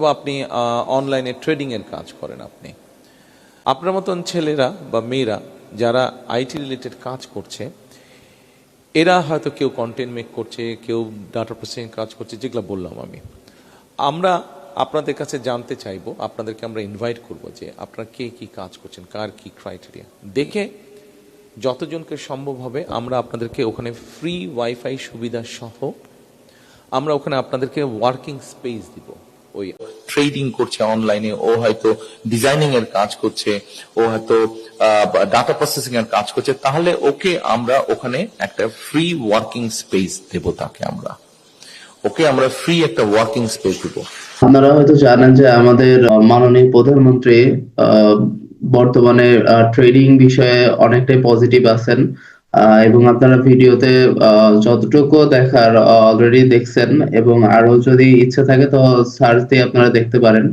বা আপনি অনলাইনে ট্রেডিংয়ের কাজ করেন আপনি। আপনার মতন ছেলেরা বা মেয়েরা যারা আইটি রিলেটেড কাজ করছে, এরা হয়তো কেউ কন্টেন্ট মেক করছে, কেউ ডাটা প্রসেসিং কাজ করছে, যেগুলো বললাম আমি। আমরা আপনাদের কাছে জানতে চাইব, আপনাদেরকে আমরা ইনভাইট করব যে আপনারা কে কি কাজ করছেন, কার কি ক্রাইটেরিয়া দেখে যতজনকে সম্ভব হবে আমরা আপনাদেরকে ওখানে ফ্রি ওয়াইফাই সুবিধা সহ আমরা ওখানে আপনাদেরকে ওয়ার্কিং স্পেস দিব। ওই ট্রেডিং করছে অনলাইনে ও হয়তো ডিজাইনিং এর কাজ করছে, ও হয়তো ডাটা প্রসেসিং এর কাজ করছে, তাহলে ওকে আমরা ওখানে একটা ফ্রি ওয়ার্কিং স্পেস দেব তাকে আমরা। ওকে আমরা ফ্রি একটা ওয়ার্কিং স্পেস দেব। আপনারা হয়তো জানেন যে আমাদের মাননীয় প্রধানমন্ত্রী বর্তমানে ট্রেডিং বিষয়ে অনেকটাই পজিটিভ আছেন। এবং আপনারা ভিডিওতে যতটুকু দেখার অলরেডি দেখছেন এবং আরও যদি ইচ্ছা থাকে, তো সার্চ দিয়ে আপনারা দেখতে পারেন।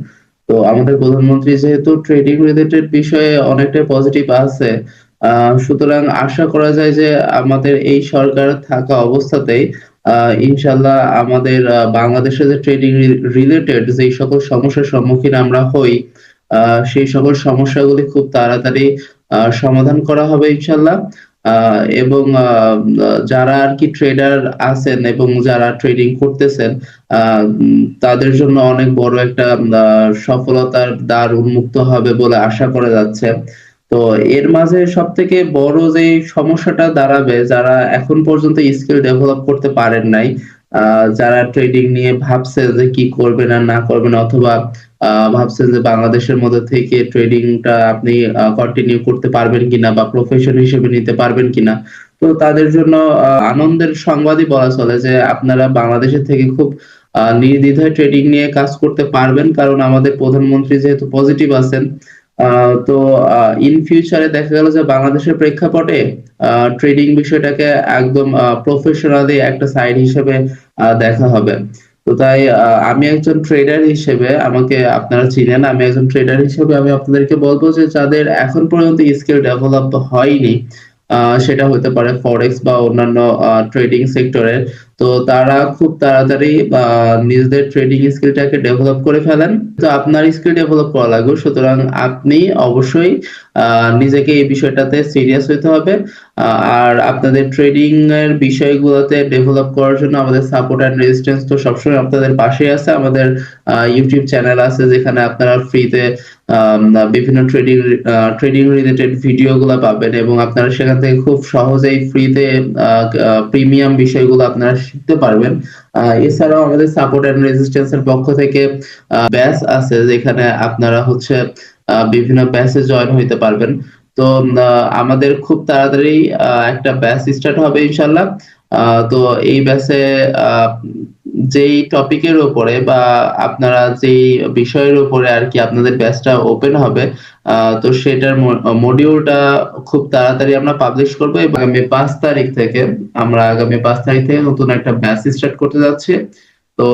তো আমাদের প্রধানমন্ত্রী যেহেতু ট্রেডিং রিলেটেড বিষয়ে অনেকটাই পজিটিভ আছে সুতরাং আশা করা যায় যে আমাদের এই সরকার থাকা অবস্থাতেই ইনশাল্লাহ আমাদের বাংলাদেশে যে ট্রেডিং রিলেটেড যে সকল সমস্যার সম্মুখীন আমরা হই সেই সকল সমস্যাগুলি খুব তাড়াতাড়ি সমাধান করা হবে ইনশাল্লাহ এবং যারা আর কি ট্রেডার আছেন এবং যারা ট্রেডিং করতেছেন তাদের জন্য অনেক বড় একটা সফলতার দ্বার উন্মুক্ত হবে বলে আশা করা যাচ্ছে। তো এর মাঝে সব থেকে বড় যে সমস্যাটা দাঁড়াবে, যারা এখন পর্যন্ত স্কিল ডেভেলপ করতে পারেন নাই যারা ট্রেডিং নিয়ে ভাবছে যে কি করবেন আর না করবেন, অথবা ভাবছেন যে বাংলাদেশের মধ্যে থেকে ট্রেডিংটা আপনি কন্টিনিউ করতে পারবেন কিনা বা প্রফেশন হিসেবে নিতে পারবেন কিনা। তো তাদের জন্য আনন্দের সংবাদই বলা চলে যে আপনারা বাংলাদেশের থেকে খুব নির্দ্বিধায় ট্রেডিং নিয়ে কাজ করতে পারবেন। কারণ আমাদের প্রধানমন্ত্রী যেহেতু পজিটিভ আছেন তো ইন ফিউচারে দেখা গেল যে বাংলাদেশের প্রেক্ষাপটে ট্রেডিং বিষয়টাকে একদম প্রফেশনালি একটা সাইড হিসেবে দেখা হবে। তো তাই আমি একজন ট্রেডার হিসেবে আমাকে আপনারা চিনেন, আমি একজন ট্রেডার হিসেবে আমি আপনাদেরকে বলব যে যাদের এখন পর্যন্ত স্কিল ডেভেলপ হয়নি সেটা হতে পারে ফরেক্স বা অন্যান্য ট্রেডিং সেক্টরের তো তারা খুব তাড়াতাড়ি নিজেদের ট্রেডিং স্কিলটাকে ডেভেলপ করে ফেলেন। তো আপনার স্কিল ডেভেলপ করা লাগবে। সুতরাং আপনি অবশ্যই নিজেকে এই বিষয়টাতে সিরিয়াস হইতে হবে। আর আপনাদের ট্রেডিং এর বিষয়গুলোতে ডেভেলপ করার জন্য আমাদের সাপোর্ট অ্যান্ড রেজিস্ট্যান্স তো সবসময় আপনাদের পাশে আছে। আমাদের ইউটিউব চ্যানেল আছে যেখানে আপনারা ফ্রিতে বিভিন্ন ট্রেডিং ট্রেডিং রিলেটেড ভিডিও গুলা পাবেন এবং আপনারা সেখান থেকে খুব সহজেই ফ্রিতে প্রিমিয়াম বিষয়গুলো আপনারা শিখতে পারবেন। এছাড়াও আমাদের সাপোর্ট অ্যান্ড রেজিস্ট্যান্স এর পক্ষ থেকে ব্যাচ আছে যেখানে আপনারা হচ্ছে বিভিন্ন ব্যাচে জয়েন হইতে পারবেন। তো আমাদের খুব তাড়াতাড়ি একটা ব্যাচ স্টার্ট হবে ইনশাল্লাহ তো এই ব্যাচে যেই টপিকের উপরে বা আপনারা যেই বিষয়ের উপরে আর কি আপনাদের ব্যাচটা ওপেন হবে তো সেটার মডিউলটা খুব তাড়াতাড়ি আমরা পাবলিশ করব এবং আগামী পাঁচ তারিখ থেকে, আমরা আগামী পাঁচ তারিখ থেকে নতুন একটা ব্যাচ স্টার্ট করতে যাচ্ছি। তো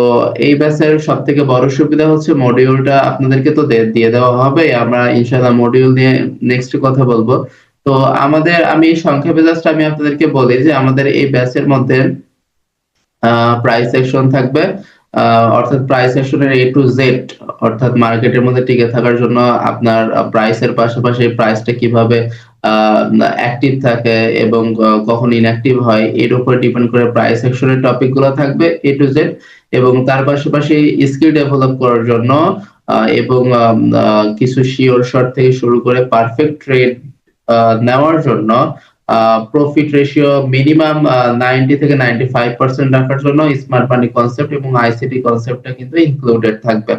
এই ব্যাচের সব থেকে বড় সুবিধা হচ্ছে মডিউলটা আপনাদেরকে তো দিয়ে দেওয়া হবে। আমরা ইনশাল্লাহ মডিউল নিয়ে নেক্সট কথা বলব। তো আমাদের, আমি সংক্ষেপে জাস্ট আমি আপনাদেরকে বলি যে আমাদের এই ব্যাচের মধ্যে প্রাইস সেকশন থাকবে। অর্থাৎ প্রাইস সেকশনের এ টু জেড অর্থাৎ মার্কেটের মধ্যে টিকে থাকার জন্য আপনার প্রাইসের পাশাপাশি প্রাইসটা কীভাবে অ্যাক্টিভ থাকে এবং কখন ইনঅ্যাক্টিভ হয়, এর উপর ডিপেন্ড করে প্রাইস সেকশনের টপিকগুলো থাকবে এ টু জেড এবং তার পাশাপাশি স্কিল ডেভেলপ করার জন্য এবং কিছু শিওর শর্ট থেকে শুরু করে পারফেক্ট ট্রেড নেওয়ার জন্য প্রফিট রেশিও মিনিমাম নাইনটি থেকে নাইনটি ফাইভ পার্সেন্ট রাখার জন্য স্মার্ট মানি কনসেপ্ট এবং আইসিটি কনসেপ্টটা কিন্তু ইনক্লুডেড থাকবে।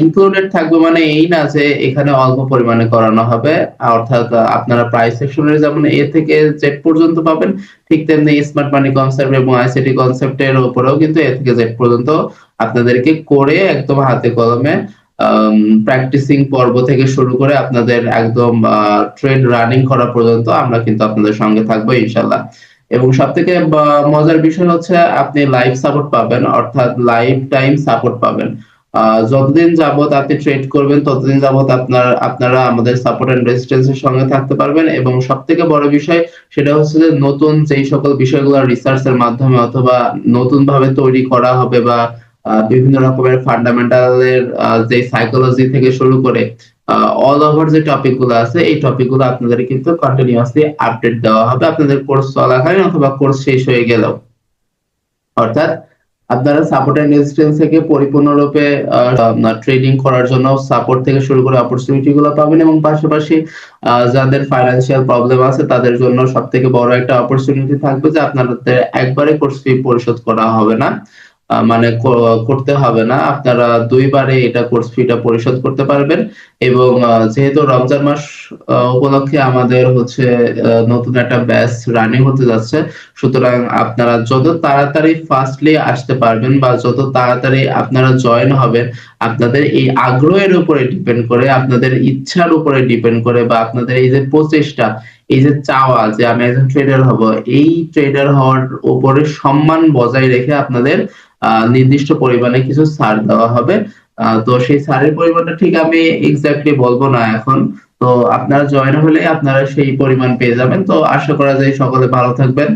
ইনক্লুডেড থাকবে মানে এই না যে এখানে অল্প পরিমাণে করানো হবে। অর্থাৎ আপনারা প্রাইস সেকশনের যেমন এ থেকে জেড পর্যন্ত পাবেন, ঠিক তেমনি স্মার্ট মানি কনসেপ্ট এবং আইসিটি কনসেপ্টের উপরেও কিন্তু এ থেকে জেড পর্যন্ত আপনাদেরকে করে একদম হাতে কলমে প্র্যাকটিসিং পর্ব থেকে শুরু করে আপনাদের একদম ট্রেড রানিং করা পর্যন্ত আমরা কিন্তু আপনাদের সঙ্গে থাকব ইনশাল্লাহ এবং সব থেকে মজার বিষয় হচ্ছে আপনি লাইভ সাপোর্ট পাবেন, অর্থাৎ লাইফ টাইম সাপোর্ট পাবেন। যতদিন যাবত আপনি ট্রেড করবেন, ততদিন যাবত আপনার, আপনারা আমাদের সাপোর্ট এন্ড রেজিস্ট্যান্স এর সঙ্গে থাকতে পারবেন। এবং সব থেকে বড় বিষয় সেটা হচ্ছে যে নতুন যেই সকল বিষয়গুলো রিসার্চ এর মাধ্যমে অথবা নতুন ভাবে তৈরি করা হবে বা বিভিন্ন রকমের ফান্ডামেন্টালের যে সাইকোলজি থেকে শুরু করে অল ওভার যে টপিকগুলো আছে, এই টপিকগুলো আপনাদের কিন্তু কন্টিনিউয়াসলি আপডেট দেওয়া হবে। আপনাদের কোর্স চলাকালীন অথবা কোর্স শেষ হয়ে গেলেও। অর্থাৎ আপনারা সাপোর্ট এন্ড রেজিস্ট্যান্স থেকে পরিপূর্ণরূপে ট্রেডিং করার জন্য সাপোর্ট থেকে শুরু করে অপরচুনিটি গুলো পাবেন এবং পাশাপাশি যাদের ফাইন্যান্সিয়াল প্রবলেম আছে তাদের জন্য সব থেকে বড় একটা অপরচুনিটি থাকবে যে আপনাদের একবারে কোর্স ফি পরিশোধ করা হবে না। মানে করতে হবে না। আপনারা দুইবারে এটা কোর্স ফিটা পরিশোধ করতে পারবেন এবং যেহেতু রমজান মাস উপলক্ষে আমাদের হচ্ছে নতুন একটা ব্যাচ রানিং হতে যাচ্ছে, সুতরাং আপনারা যত তাড়াতাড়ি ফার্স্টলি আসতে পারবেন বা যত তাড়াতাড়ি আপনারা জয়েন হবেন, আপনাদের এই আগ্রহের উপরে ডিপেন্ড করে, আপনাদের ইচ্ছার উপরে ডিপেন্ড করে বা আপনাদের এই যে প্রচেষ্টা এই যে চাওয়া যে আমি একজন ট্রেডার হব, এই ট্রেডার হওয়ার উপরে সম্মান বজায় রেখে আপনাদের নির্দিষ্ট পরিমাণে কিছু ছাড় দেওয়া হবে। তো সেই সারের পরিমাণটা ঠিক আমি এক্স্যাক্টলি বলব না এখন। তো আপনারা জয়েন হলে আপনারা সেই পরিমাণ পেয়ে যাবেন। তো আশা করা যায় সকলে ভালো থাকবেন।